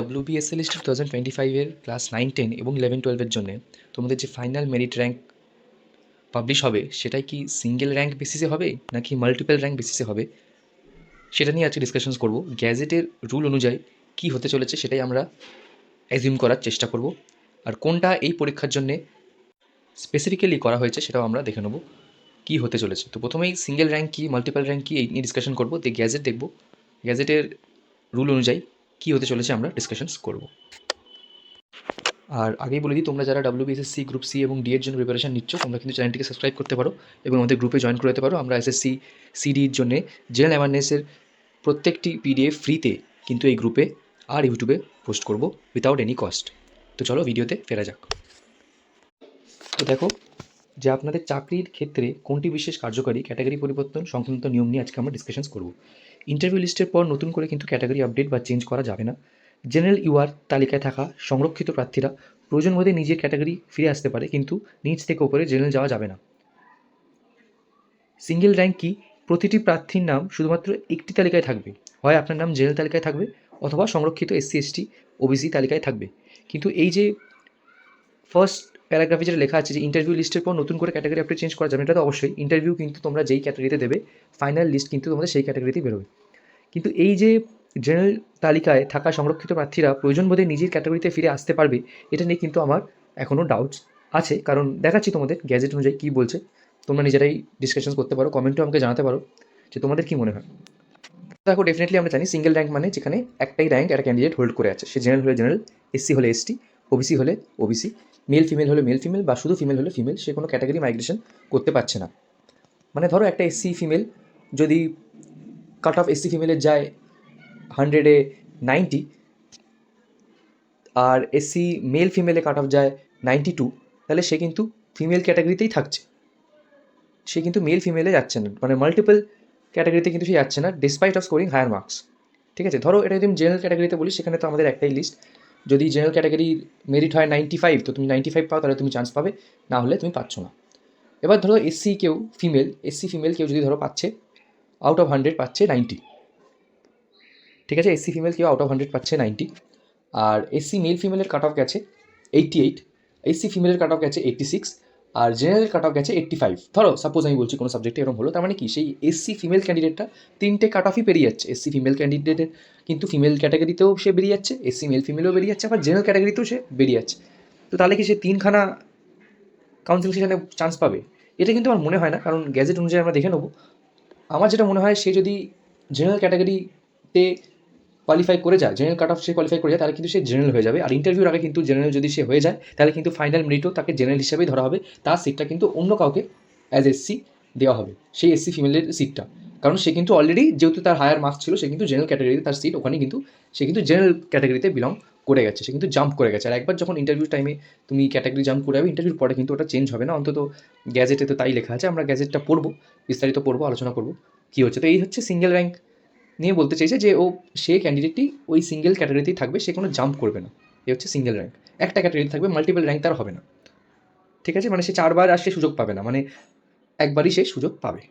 WBSL list two thousand twenty ফাইভের class nine ten এবং eleven টুয়েলভের জন্য তোমাদের যে ফাইনাল মেরিট র্যাঙ্ক পাবলিশ হবে, সেটাই কি সিঙ্গেল র্যাঙ্ক বেসিসে হবে নাকি মাল্টিপল র্যাঙ্ক বেসিসে হবে? সেটা নিয়ে আজকে ডিসকাশনস করব। গ্যাজেটের রুল অনুযায়ী কি হতে চলেছে সেটাই আমরা অ্যাজিউম করার চেষ্টা করব। আর কোনটা এই পরীক্ষার জন্যে স্পেসিফিক্যালি করা হয়েছে সেটাও আমরা দেখে নেব কী হতে চলেছে। তো প্রথমেই সিঙ্গেল র্যাঙ্ক কী মাল্টিপল র্যাঙ্ক কী এই নিয়ে ডিসকাশন করব, দিয়ে গ্যাজেট দেখব। গ্যাজেটের রুল অনুযায়ী কী হতে চলেছে আমরা ডিসকাশনস করব। আর আগেই বলে দিই, তোমরা যারা ডাব্লিউবিএসএসসি গ্রুপ সি এবং ডি এর জন্য প্রিপারেশন নিচ্ছ, তোমরা কিন্তু চ্যানেলটিকে সাবস্ক্রাইব করতে পারো এবং আমাদের গ্রুপে জয়েন করে যেতে পারো। আমরা এসএসসি সিডির জন্য জেনারেল অ্যাওয়ারনেসের প্রত্যেকটি পিডিএফ ফ্রিতে কিন্তু এই গ্রুপে আর ইউটিউবে পোস্ট করব উইথাউট এনি কস্ট তো চলো ভিডিওতে ফেরা যাক। তো দেখো, যে আপনাদের চাকরির ক্ষেত্রে কোনটি বিশেষ কার্যকারী ক্যাটাগরি পরিবর্তন, সংক্রান্ত নিয়ম নিয়ে আজকে আমরা ডিসকাশনস করব। ইন্টারভিউ লিস্টের পর নতুন করে কিন্তু ক্যাটাগরি আপডেট বা চেঞ্জ করা যাবে না। জেনারেল ইউআর তালিকায় থাকা সংরক্ষিত প্রার্থীরা প্রয়োজন বোধে নিজের ক্যাটাগরি ফিরে আসতে পারে, কিন্তু নিচ থেকে ওপরে জেনারেল যাওয়া যাবে না। সিঙ্গেল র্যাঙ্ক কি? প্রতিটি প্রার্থীর নাম শুধুমাত্র একটি তালিকায় থাকবে। হয় আপনার নাম জেনারেল তালিকায় থাকবে অথবা সংরক্ষিত এসসি এসটি ওবিসি তালিকায় থাকবে। কিন্তু এই যে ফার্স্ট প্যারাগ্রাফে যেটা লেখা আছে যে ইন্টারভিউ লিস্টের পর নতুন করে ক্যাটাগরি আপনি চেঞ্জ করা যাবে এটা তো অবশ্যই। ইন্টারভিউ কিন্তু তোমরা যেই ক্যাটাগরিতে দেবে ফাইনাল লিস্ট কিন্তু তোমাদের সেই ক্যাটাগরিতেই বেরোবে। কিন্তু এই যে জেনারেল তালিকায় থাকা সংরক্ষিত প্রার্থীরা প্রয়োজন বোধে নিজের ক্যাটাগরিতে ফিরে আসতে পারবে, এটা নিয়ে কিন্তু আমার এখনও ডাউটস আছে। কারণ দেখাচ্ছি তোমাদের গ্যাজেট অনুযায়ী কী বলছে। তোমরা নিজেরাই ডিসকাশন করতে পারো, কমেন্টও আমাকে জানাতে পারো যে তোমাদের কী মনে হয়। দেখো ডেফিনেটলি আমরা জানি সিঙ্গেল র্যাঙ্ক মানে যেখানে একটাই র্যাঙ্ক একটা ক্যান্ডিডেট হোল্ড করে আছে। সে জেনারেল হলে জেনারেল এসসি হলে এসটি ওবিসি হলে ওবিসি মেল ফিমেল হলে মেল ফিমেল বা শুধু ফিমেল হলে ফিমেল সে কোনো ক্যাটাগরি মাইগ্রেশন করতে পারছে না। মানে ধরো একটা এসসি ফিমেল যদি কাট অফ এসসি ফিমেলের যায় হান্ড্রেডে নাইনটি আর এসসি মেল ফিমেলে কাট অফ যায় নাইনটি টু তাহলে সে কিন্তু ফিমেল ক্যাটাগরিতেই থাকছে। সে কিন্তু মেল ফিমেলে যাচ্ছে না। মানে মাল্টিপল ক্যাটাগরিতে কিন্তু সে যাচ্ছে না despite of scoring higher marks ঠিক আছে? ধরো এটা যদি আমি জেনারেল ক্যাটাগরিতে বলি, সেখানে তো আমাদের একটাই লিস্ট যদি জেনারেল ক্যাটাগরি মেরিট হয় নাইনটি ফাইভ তো তুমি নাইনটি ফাইভ পাও, তাহলে তুমি চান্স পাবে। না হলে তুমি পাচ্ছ না। এবার ধরো এসসি কেউ ফিমেল এসসি ফিমেল কেউ যদি ধরো পাচ্ছে আউট অফ হান্ড্রেড পাচ্ছে নাইনটি ঠিক আছে? এসসি ফিমেল কেউ আউট অফ হান্ড্রেড পাচ্ছে নাইনটি আর এসসি মেল ফিমেলের কাট অফ গেছে এইটটি এইট এসসি ফিমেলের কাট অফ গেছে এইটটি সিক্স আর জেনারেল কাট অফ গেছে এইট্টি ফাইভ ধরো সাপোজ আমি বলছি কোনো সাবজেক্টে এরকম হলো, তার মানে কি? সেই এসসি ফিমেল ক্যান্ডিডেটটা তিনটে কাট অফই পেরিয়ে যাচ্ছে। এসসি ফিমেল ক্যান্ডিডেটের কিন্তু ফিমেল ক্যাটাগরিতেও সে বেরিয়ে যাচ্ছে এসসি মেল ফিমেলও বেরিয়ে যাচ্ছে, আবার জেনারেল ক্যাটাগরিতেও সে বেরিয়ে যাচ্ছে। তো তাহলে কি সে তিনখানা কাউন্সিল সেখানে চান্স পাবে? এটা কিন্তু আমার মনে হয় না, কারণ গ্যাজেট অনুযায়ী আমরা দেখে নেব। আমার যেটা মনে হয়, সে যদি জেনারেল ক্যাটাগরিতে কোয়ালিফাই করে যায় জেনারেল কাট অফ সে কোয়ালিফাই করে যায়, তাহলে কিন্তু সে জেনারেল হয়ে যাবে। আর ইন্টারভিউর আগে কিন্তু জেনারেল যদি সে হয়ে যায়, তাহলে কিন্তু ফাইনাল মেরিটও তাকে জেনারেল হিসাবেই ধরা হবে। তার সিটটা কিন্তু অন্য কাউকে অ্যাজ এসসি দেওয়া হবে, সেই এসসি ফিমেলের সিটটা কারণ সে কিন্তু অলরেডি যেহেতু তার হায়ার মার্কস ছিল, সে কিন্তু জেনারেল ক্যাটাগরিতে তার সিট ওখানে কিন্তু, সে কিন্তু জেনারেল ক্যাটাগরিতে বিলং করে গেছে, সে কিন্তু জাম্প করে গেছে। আর একবার যখন ইন্টারভিউ টাইমে তুমি ক্যাটাগরি জাম্প করে যাবে ইন্টারভিউর পরে কিন্তু ওটা চেঞ্জ হবে না। অন্তত গ্যাজেটে তো তাই লেখা আছে, আমরা গ্যাজেটটা পড়ব, বিস্তারিত পড়ব, আলোচনা করব, কী হচ্ছে। তো এই হচ্ছে সিঙ্গেল র্যাঙ্ক নিয়ে বলতে চাইছে যে ও, সে ক্যান্ডিডেটটি ওই সিঙ্গেল ক্যাটাগরিতেই থাকবে, সে কোনো জাম্প করবে না। এ হচ্ছে সিঙ্গেল র্যাঙ্ক একটা ক্যাটাগরিতে থাকবে মাল্টিপল র্যাঙ্ক তার হবে না। ঠিক আছে? মানে সে চারবার আর সে সুযোগ পাবে না। মানে একবারই সে সুযোগ পাবে।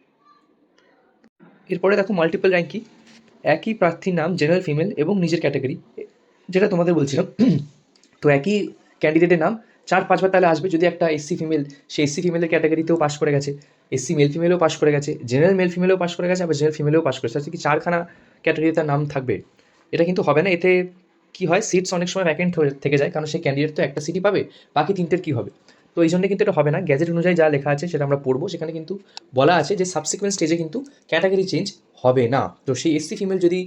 এরপরে দেখো মাল্টিপল র্যাঙ্ক কি একই প্রার্থীর নাম জেনারেল ফিমেল এবং নিজের ক্যাটাগরি যেটা তোমাদের বলছিলাম, তো একই ক্যান্ডিডেটের নাম চার পাঁচবার তাহলে আসবে যদি একটা এসসি ফিমেল সে এসসি ফিমেলের ক্যাটাগরিতেও পাস করে গেছে। এসসি মেল ফিমেলও পাস করে গেছে জেনারেল মেল ফিমেলও পাস করে গেছে, আবার জেনারেল ফিমেলও পাস করেছে। আচ্ছা কি চারখানা ক্যাটাগরিতে তার নাম থাকবে? এটা কিন্তু হবে না। এতে কি হয়? সিটস অনেক সময় ভ্যাকেন্ট থেকে যায়, কারণ সেই ক্যান্ডিডেট তো একটা সিটই পাবে, বাকি তিনটের কী হবে? তো এই জন্য কিন্তু এটা হবে না। গ্যাজেট অনুযায়ী যা লেখা আছে সেটা আমরা পড়ব। সেখানে কিন্তু বলা আছে যে সাবসিকুয়েন্ট স্টেজে কিন্তু ক্যাটাগরি চেঞ্জ হবে না। তো সেই এসসি ফিমেল যদি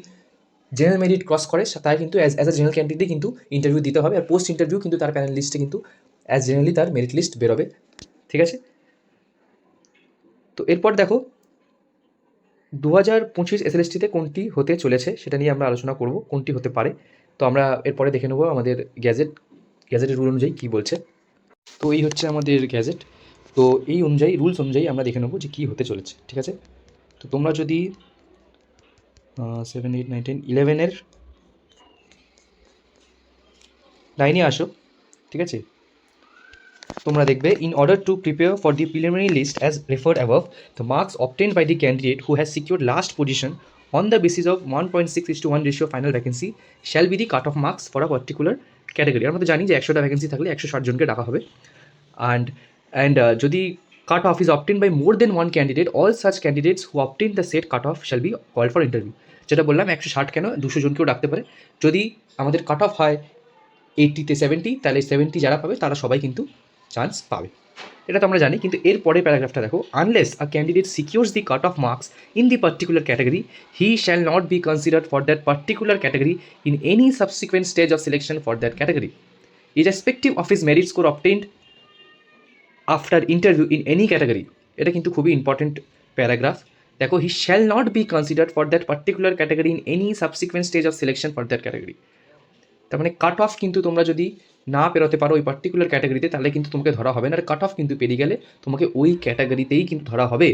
জেনারেল মেরিট ক্রস করে, তাই কিন্তু অ্যাজ অ্যাজ আ জেনারেল ক্যান্ডিডেটই কিন্তু ইন্টারভিউ দিতে হবে। আর পোস্ট ইন্টারভিউ কিন্তু তার প্যানেল লিস্টে কিন্তু অ্যাজ জেনারেলি তার মেরিট লিস্ট বেরোবে। ঠিক আছে? তো এরপর দেখো দু হাজার পঁচিশ এসএলএসটিতে কোনটি হতে চলেছে সেটা নিয়ে আমরা আলোচনা করব, কোনটি হতে পারে। তো আমরা এরপরে দেখে নেব আমাদের গ্যাজেট, গ্যাজেটের রুল অনুযায়ী কী বলছে। তো এই হচ্ছে আমাদের গ্যাজেট। তো এই অনুযায়ী রুলস অনুযায়ী আমরা দেখে নেব যে কী হতে চলেছে। ঠিক আছে? তো তোমরা যদি সেভেন এইট নাইন টেন ইলেভেনের লাইনে আসো। ঠিক আছে? তোমরা দেখবে in order to prepare for the preliminary list as referred above the marks obtained by the candidate who has secure last position on on the basis of 1.6 is to 1 ratio final vacancy shall be the cut off marks for a particular category. আমরা তো জানি যে একশোটা vacancy থাকলে একশো ষাট জনকে ডাকা হবে। অ্যান্ড অ্যান্ড যদি cut off is obtained by more than one candidate all such candidates who obtained the set cut off shall be call for interview যেটা বললাম, একশো ষাট কেন? দুশো জনকেও ডাকতে পারে। যদি আমাদের কাট অফ হয় এইটটিতে সেভেন্টি তাহলে সেভেন্টি যারা পাবে, তারা সবাই কিন্তু চান্স পাবে। এটা তো আমরা জানি, কিন্তু এর পরে প্যারাগ্রাফটা দেখো। Unless a candidate secures the cut off marks in the particular category he shall not be considered for that particular category in any subsequent stage of selection for that category irrespective of his merit score obtained after interview in any category এটা কিন্তু খুবই important paragraph দেখো he shall not be considered for that particular category in any subsequent stage of selection for that category তার মানে cut off কিন্তু তোমরা যদি না পেরোতে পারো ওই পার্টিকুলার ক্যাটাগরিতে তাহলে কিন্তু তোমাকে ধরা হবে না। আর কাট অফ কিন্তু পেরিয়ে গেলে তোমাকে ওই ক্যাটাগরিতেই কিন্তু ধরা হবে।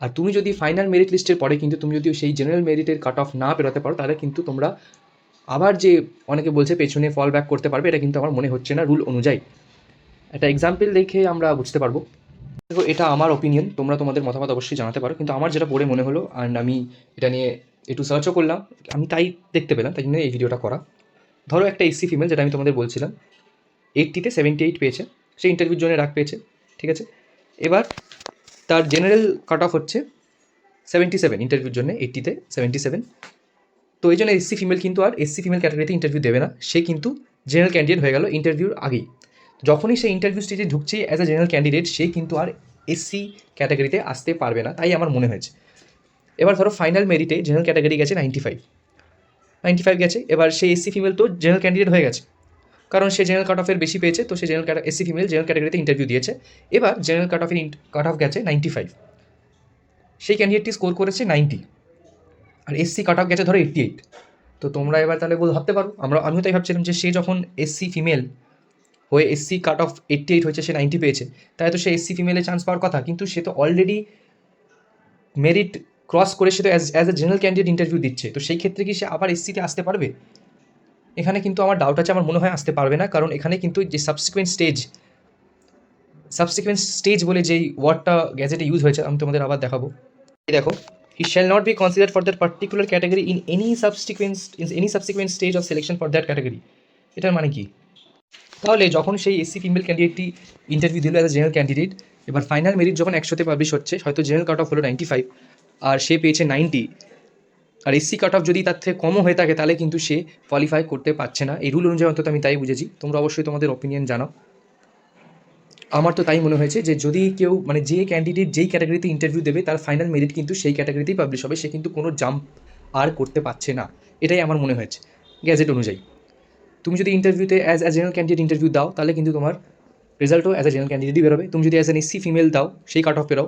আর তুমি যদি ফাইনাল মেরিট লিস্টের পরে কিন্তু তুমি যদি সেই জেনারেল মেরিটের কাট অফ না পেরোতে পারো, তাহলে কিন্তু তোমরা আবার যে অনেকে বলছে পেছনে ফল ব্যাক করতে পারবে, এটা কিন্তু আমার মনে হচ্ছে না রুল অনুযায়ী। একটা এক্সাম্পল দেখে আমরা বুঝতে পারব। দেখো, এটা আমার ওপিনিয়ন তোমরা তোমাদের মতামত অবশ্যই জানাতে পারো। কিন্তু আমার যেটা পড়ে মনে হলো অ্যান্ড আমি এটা নিয়ে একটু সার্চও করলাম, আমি তাই দেখতে পেলাম, তাই জন্য এই ভিডিওটা করা। ধরো একটা এসসি ফিমেল যেটা আমি তোমাদের বলছিলাম এইটটিতে সেভেন্টি এইট পেয়েছে, সে ইন্টারভিউর জন্য রাখ পেয়েছে, ঠিক আছে? এবার তার জেনারেল কাট অফ হচ্ছে সেভেন্টি সেভেন ইন্টারভিউর জন্য এইটটিতে সেভেন্টি সেভেন তো এই জন্য এসসি ফিমেল কিন্তু আর এসসি ফিমেল ক্যাটাগরিতে ইন্টারভিউ দেবে না, সে কিন্তু জেনারেল ক্যান্ডিডেট হয়ে গেল ইন্টারভিউর আগেই। যখনই সে ইন্টারভিউ স্টেজে ঢুকছে অ্যাজ এ জেনারেল ক্যান্ডিডেট সে কিন্তু আর এসসি ক্যাটাগরিতে আসতে পারবে না, তাই আমার মনে হয়েছে। এবার ধরো ফাইনাল মেরিটে জেনারেল ক্যাটাগরি গেছে নাইনটি ফাইভ নাইনটি ফাইভ গেছে। এবার সে এসসি ফিমেল তো জেনারেল ক্যান্ডিডেট হয়ে গেছে। কারণ সে জেনারেল কাট অফের বেশি পেয়েছে, তো সে জেনারেল এসসি ফিমেল জেনারেল ক্যাটাগরিতে ইন্টারভিউ দিয়েছে। এবার জেনারেল কাট অফের কাট অফ গেছে নাইনটি ফাইভ সেই ক্যান্ডিডেটটি স্কোর করেছে নাইনটি আর এসসি কাট অফ গেছে ধরো এইট্টি এইট তো তোমরা এবার তাহলে বল ভাবতে পারো। আমরা আমিও তাই ভাবছিলাম যে সে যখন এসসি ফিমেল হয়ে SC cut off eighty eight হয়েছে, সে নাইনটি পেয়েছে। তাই তো সে এসসি ফিমেলে চান্স পাওয়ার কথা। কিন্তু সে তো অলরেডি মেরিট ক্রস করে সে তো as a general candidate interview দিচ্ছে। তো সেই ক্ষেত্রে কি সে আবার এসসিতে আসতে পারবে? এখানে কিন্তু আমার ডাউট আছে, আমার মনে হয় আসতে পারবে না। কারণ এখানে কিন্তু যে সাবসিকুয়েন্ট স্টেজ সাবসিকুয়েন্ট স্টেজ বলে যেই ওয়ার্ডটা গ্যাজেটে ইউজ হয়েছে, আমি তোমাদের আবার দেখাবো। দেখো he shall not be consider for that particular category in any subsequence in any subsequent stage of selection for that category এটার মানে কি? তাহলে যখন সেই এসসি ফিমেল ক্যান্ডিডেটটি ইন্টারভিউ দিল অ্যাজ এ জেনারেল ক্যান্ডিডেট এবার ফাইনাল মেরিট যখন একশোতে পাবলিশ হচ্ছে, হয়তো জেনারেল কাট অফ হলো নাইনটি ফাইভ আর সে পেয়েছে নাইনটি আর এসসি কাট অফ যদি তার থেকে কমও হয়ে থাকে, তাহলে কিন্তু সে কোয়ালিফাই করতে পারছে না। এই রুল অনুযায়ী অন্তত আমি তাই বুঝেছি। তোমরা অবশ্যই তোমাদের ওপিনিয়ন জানাও। আমার তো তাই মনে হয়েছে যে, যদি কেউ মানে যে ক্যান্ডিডেট যেই ক্যাটাগরিতে ইন্টারভিউ দেবে, তার ফাইনাল মেরিট কিন্তু সেই ক্যাটাগরিতেই পাবলিশ হবে। সে কিন্তু কোনো জাম্প আর করতে পারছে না। এটাই আমার মনে হয়েছে গ্যাজেট অনুযায়ী। তুমি যদি ইন্টারভিউতে as as general candidate interview দাও, তাহলে কিন্তু তোমার রেজাল্টও অ্যাজ এ জেনারেল ক্যান্ডিডেটই বেরোবে। তুমি যদি অ্যাজ এন এসসি ফিমেল দাও, সেই কাট অফ পেরাও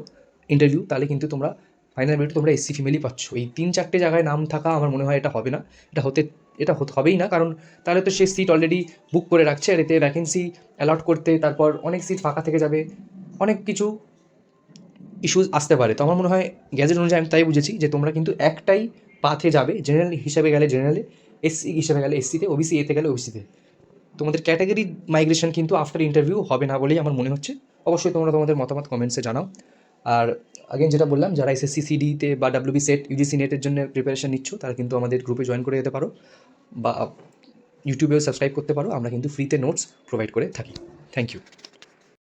ইন্টারভিউ তাহলে কিন্তু তোমরা ফাইনাল মেরিট তোমরা এসসি ফিমেলই পাচ্ছ। এই তিন চারটে জায়গায় নাম থাকা আমার মনে হয় এটা হবে না। এটা হতে, এটা হবেই না। কারণ তাহলে তো সে সিট অলরেডি বুক করে রাখছে। আর এতে ভ্যাকেন্সি অ্যালট করতে, তারপর অনেক সিট ফাঁকা থেকে যাবে। অনেক কিছু ইস্যুস আসতে পারে। তো আমার মনে হয় গ্যাজেট অনুযায়ী আমি তাই বুঝেছি যে তোমরা কিন্তু একটাই পাথে যাবে। জেনারেল হিসাবে গেলে জেনারেলে এসসি হিসাবে গেলে এসসিতে ওবিসি এতে গেলে ওবিসিতে তোমাদের ক্যাটাগরি মাইগ্রেশন কিন্তু আফটার ইন্টারভিউ হবে না বলেই আমার মনে হচ্ছে। অবশ্যই তোমরা তোমাদের মতামত কমেন্টসে জানাও। আর আগেন যেটা বললাম, যারা এসএসসি সিডিতে বা ডাব্লিউবি সেট ইউজিসি নেটের জন্য প্রিপারেশন নিচ্ছ, তারা কিন্তু আমাদের গ্রুপে জয়েন করে যেতে পারো বা ইউটিউবেও সাবস্ক্রাইব করতে পারো। আমরা কিন্তু ফ্রিতে নোটস প্রোভাইড করে থাকি। Thank you